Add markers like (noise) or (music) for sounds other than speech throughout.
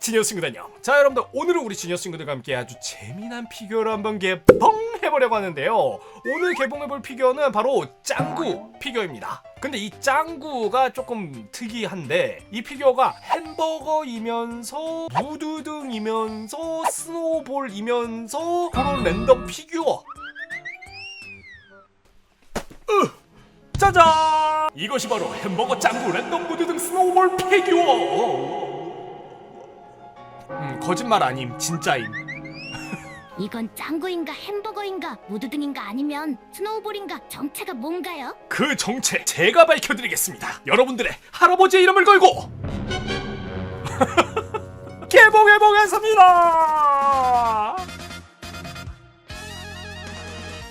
지니어스 친구들 안녕 자 여러분들 오늘은 우리 지니어스 친구들과 함께 아주 재미난 피규어를 한번 개봉 해보려고 하는데요. 오늘 개봉해볼 피규어는 바로 짱구 피규어입니다. 근데 이 짱구가 조금 특이한데 이 피규어가 햄버거이면서 무드등이면서 스노우볼이면서 그런 랜덤 피규어. 짜잔! 이것이 바로 햄버거 짱구 랜덤 무드 등 스노우볼 피규어! 음, 거짓말 아님, 진짜임. 이건 짱구인가 햄버거인가 무드등인가 아니면 스노우볼인가 정체가 뭔가요? 그 정체 제가 밝혀드리겠습니다. 여러분들의 할아버지의 이름을 걸고 (laughs) 개봉해보겠습니다!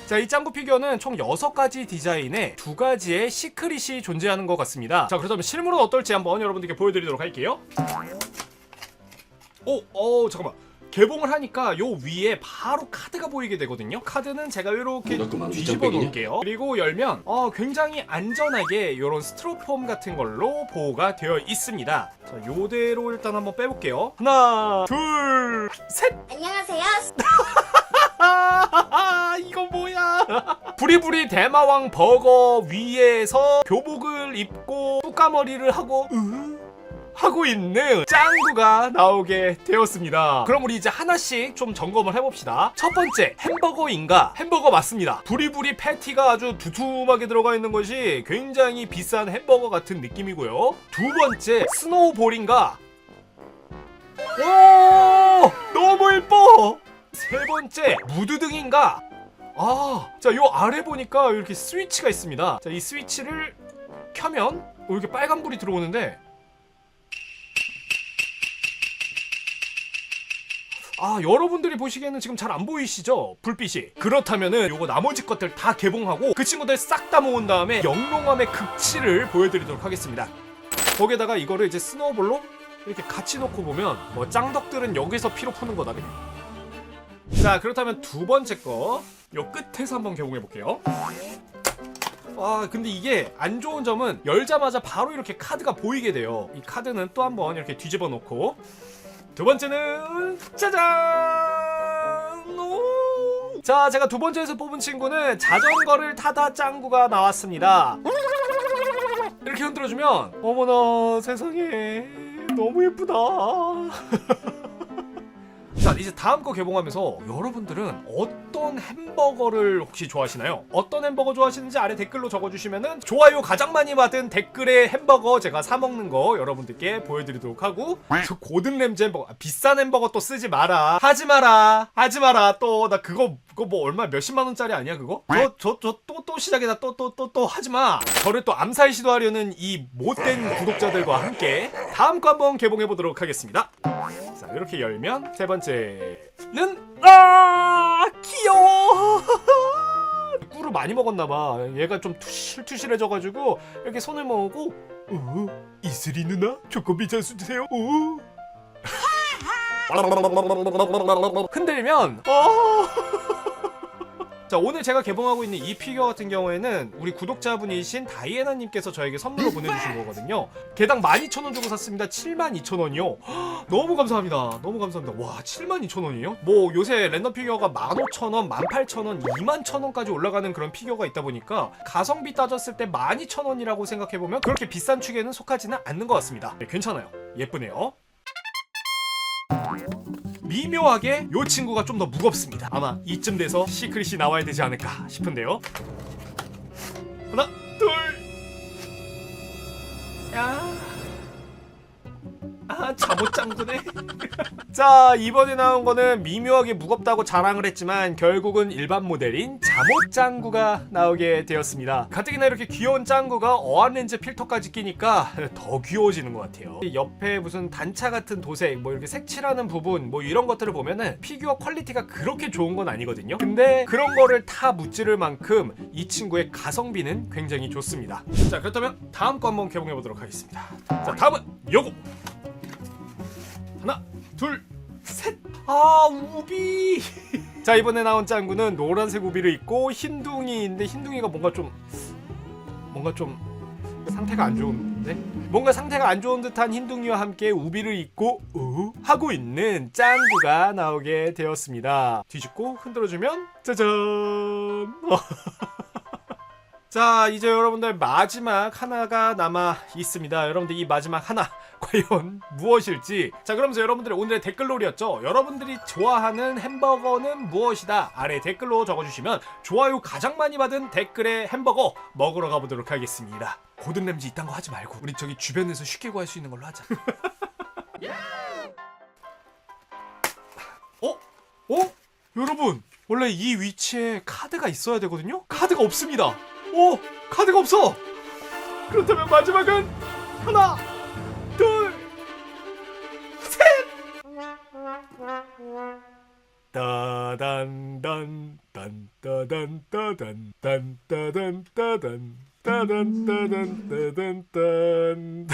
자, 이 짱구 피규어는 총 6가지 디자인에 두 가지의 시크릿이 존재하는 것 같습니다. 자, 그렇다면 실물은 어떨지 한번 여러분들께 보여드리도록 할게요. 오, 어, 잠깐만. 개봉을 하니까 요 위에 바로 카드가 보이게 되거든요. 카드는 제가 이렇게 너 그만 뒤집어? 놓을게요. 그리고 열면 어, 굉장히 안전하게 이런 스티로폼 같은 걸로 보호가 되어 있습니다. 자, 요대로 일단 한번 빼볼게요. 하나, 둘, 셋. (laughs) 안녕하세요. 아, 이건 뭐야? (laughs) 부리부리 대마왕 버거 위에서 교복을 입고 뚜까머리를 하고 으? 하고 있는 짱구가 나오게 되었습니다. 그럼 우리 이제 하나씩 좀 점검을 해봅시다. 첫 번째, 햄버거인가? 햄버거 맞습니다. 부리부리 패티가 아주 두툼하게 들어가 있는 것이 굉장히 비싼 햄버거 같은 느낌이고요. 두 번째, 스노우볼인가? 오! 너무 예뻐! 세 번째, 무드등인가? 아, 자, 요 아래 보니까 이렇게 스위치가 있습니다. 자, 이 스위치를 켜면 어, 이렇게 빨간불이 들어오는데 아 여러분들이 보시기에는 지금 잘 안 보이시죠? 불빛이. 그렇다면은 요거 나머지 것들 다 개봉하고 그 친구들 싹 다 모은 다음에 영롱함의 극치를 보여드리도록 하겠습니다. 거기에다가 이거를 이제 스노우볼로 이렇게 같이 놓고 보면 뭐 짱덕들은 여기서 피로 푸는 거다 그냥. 자 그렇다면 두 번째 거. 요 끝에서 한번 개봉해 볼게요. 아 근데 이게 안 좋은 점은 열자마자 바로 이렇게 카드가 보이게 돼요. 이 카드는 또 한번 이렇게 뒤집어 놓고 두 번째는 짜잔! 오! 자 제가 두 번째에서 뽑은 친구는 자전거를 타다 짱구가 나왔습니다. 이렇게 흔들어주면 어머나 세상에 너무 예쁘다. (laughs) 자 이제 다음 거 개봉하면서 여러분들은 어떤 햄버거를 혹시 좋아하시나요? 어떤 햄버거 좋아하시는지 아래 댓글로 적어주시면은 좋아요 가장 많이 받은 댓글의 햄버거 제가 사 먹는 거 여러분들께 보여드리도록 하고 그 고든 램즈 햄버거 아, 비싼 햄버거 또 쓰지 마라 하지 마라 하지 마라 또 나 그거 그거 뭐 얼마 몇십만 원짜리 아니야 그거? 저 저 저 또 또 시작이다 또 또 또 또 하지 마 저를 또 암살 시도하려는 이 못된 구독자들과 함께 다음 거 한번 개봉해 보도록 하겠습니다. 자 이렇게 열면 세 번째는 아 귀여워 꿀을 많이 먹었나봐 얘가 좀 투실투실해져가지고 이렇게 손을 모으고 어, 이슬이 누나 조금 비자수 주세요 어. 흔들면 어. 자 오늘 제가 개봉하고 있는 이 피규어 같은 경우에는 우리 구독자분이신 다이애나님께서 저에게 선물로 보내주신 거거든요. 개당 12,000원 주고 샀습니다. 72,000원이요. 너무 감사합니다. 너무 감사합니다. 와 72,000원이요? 뭐 요새 랜덤 피규어가 15,000원 18,000원 21,000원까지 올라가는 그런 피규어가 있다 보니까 가성비 따졌을 때 12,000원이라고 생각해보면 그렇게 비싼 축에는 속하지는 않는 것 같습니다. 네, 괜찮아요. 예쁘네요 미묘하게 요 친구가 좀 더 무겁습니다. 아마 이쯤 돼서 시크릿이 나와야 되지 않을까 싶은데요. 하나, 둘, 야, 아 잠옷 짱구네. 자 이번에 나온 거는 미묘하게 무겁다고 자랑을 했지만 결국은 일반 모델인 잠옷 짱구가 나오게 되었습니다. 가뜩이나 이렇게 귀여운 짱구가 어안 렌즈 필터까지 끼니까 더 귀여워지는 것 같아요. 이 옆에 무슨 단차 같은 도색, 뭐 이렇게 색칠하는 부분, 뭐 이런 것들을 보면은 피규어 퀄리티가 그렇게 좋은 건 아니거든요. 근데 그런 거를 다 무찌를 만큼 이 친구의 가성비는 굉장히 좋습니다. 자 그렇다면 다음 거 한번 개봉해 보도록 하겠습니다. 자 다음은 요거. 하나, 둘, 셋. 아, 우비. (laughs) 자, 이번에 나온 짱구는 노란색 우비를 입고 흰둥이인데 흰둥이가 뭔가 좀 뭔가 좀 상태가 안 좋은 네? 뭔가 상태가 안 좋은 듯한 흰둥이와 함께 우비를 입고 우 하고 있는 짱구가 나오게 되었습니다. 뒤집고 흔들어주면 짜잔. (laughs) 자 이제 여러분들 마지막 하나가 남아 있습니다. 여러분들 이 마지막 하나 (laughs) 과연 무엇일지 자 그러면서 여러분들의 오늘의 댓글놀이였죠. 여러분들이 좋아하는 햄버거는 무엇이다 아래 댓글로 적어주시면 좋아요 가장 많이 받은 댓글의 햄버거 먹으러 가보도록 하겠습니다. 고든 램지 이딴 거 하지 말고 우리 저기 주변에서 쉽게 구할 수 있는 걸로 하자. (laughs) 어? 어? 여러분 원래 이 위치에 카드가 있어야 되거든요? 카드가 없습니다. 오! 카드가 없어! 그렇다면 마지막은 하나, 둘, 셋! 따단단 딴따단 따단 딴따단 따단 따단 따단 따단 딴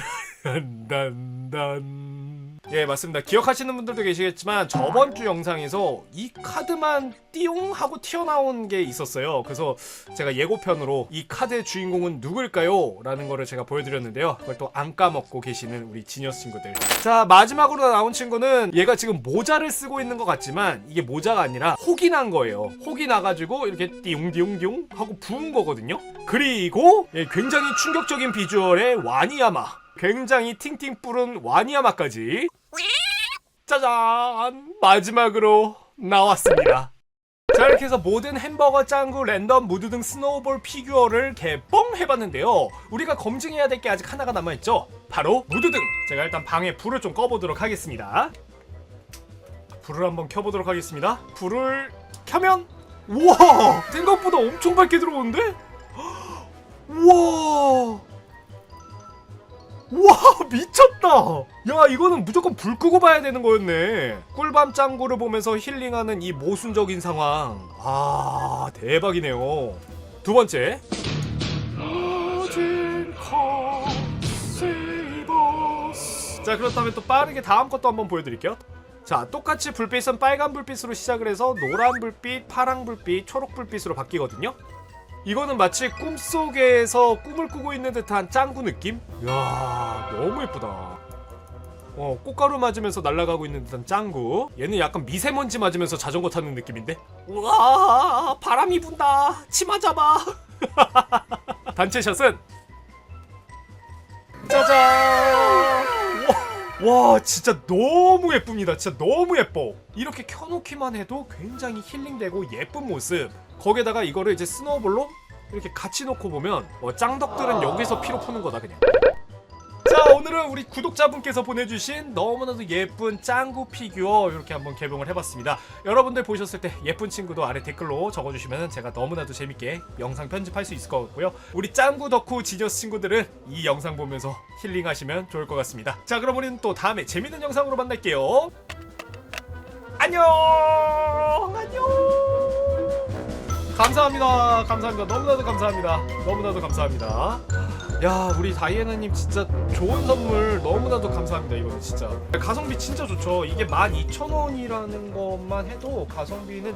딴딴딴 예 맞습니다. 기억하시는 분들도 계시겠지만 저번 주 영상에서 이 카드만 띠용 하고 튀어나온 게 있었어요. 그래서 제가 예고편으로 이 카드의 주인공은 누굴까요? 라는 거를 제가 보여드렸는데요. 그걸 또 안 까먹고 계시는 우리 지니어스 친구들. 자 마지막으로 나온 친구는 얘가 지금 모자를 쓰고 있는 것 같지만 이게 모자가 아니라 혹이 난 거예요. 혹이 나가지고 이렇게 띠용띠용띠용 하고 부은 거거든요. 그리고 예, 굉장히 충격적인 비주얼의 와니야마 굉장히 팅팅 뿌른 와니야마까지. 짜잔! 마지막으로 나왔습니다. 자 이렇게 해서 모든 햄버거 짱구 랜덤 무드 등 스노우볼 피규어를 개뻥해봤는데요. 우리가 검증해야 될 게 아직 하나가 남아있죠? 바로 무드 등! 제가 일단 방에 불을 좀 꺼보도록 하겠습니다. 불을 한번 켜보도록 하겠습니다. 불을 켜면! 우와! 생각보다 엄청 밝게 들어오는데? (gasps) 우와 와 미쳤다! 야 이거는 무조건 불 끄고 봐야 되는 거였네. 꿀밤 짱구를 보면서 힐링하는 이 모순적인 상황. 아 대박이네요. 두 번째. 자 그렇다면 또 빠르게 다음 것도 한번 보여드릴게요. 자 똑같이 불빛은 빨간 불빛으로 시작을 해서 노란 불빛 파랑 불빛 초록 불빛으로 바뀌거든요 이거는 마치 꿈속에서 꿈을 꾸고 있는 듯한 짱구 느낌? 이야 너무 예쁘다. 어 꽃가루 맞으면서 날아가고 있는 듯한 짱구. 얘는 약간 미세먼지 맞으면서 자전거 타는 느낌인데? 우와 바람이 분다. 치마 잡아 (laughs) 단체 샷은 짜잔 와, 와 진짜 너무 예쁩니다. 진짜 너무 예뻐. 이렇게 켜놓기만 해도 굉장히 힐링되고 예쁜 모습. 거기에다가 이거를 이제 스노우볼로 이렇게 같이 놓고 보면 어, 짱덕들은 여기서 피로 푸는 거다 그냥. 자 오늘은 우리 구독자분께서 보내주신 너무나도 예쁜 짱구 피규어 이렇게 한번 개봉을 해봤습니다 여러분들 보셨을 때 예쁜 친구도 아래 댓글로 적어주시면 제가 너무나도 재밌게 영상 편집할 수 있을 것 같고요 우리 짱구 덕후 지저스 친구들은 이 영상 보면서 힐링하시면 좋을 것 같습니다 자 그럼 우리는 또 다음에 재밌는 영상으로 만날게요 안녕 안녕 감사합니다. 감사합니다. 너무나도 감사합니다. 너무나도 감사합니다. 야, 우리 다이애나님 진짜 좋은 선물 너무나도 감사합니다. 이거는 진짜. 가성비 진짜 좋죠. 이게 12,000원이라는 것만 해도 가성비는 진짜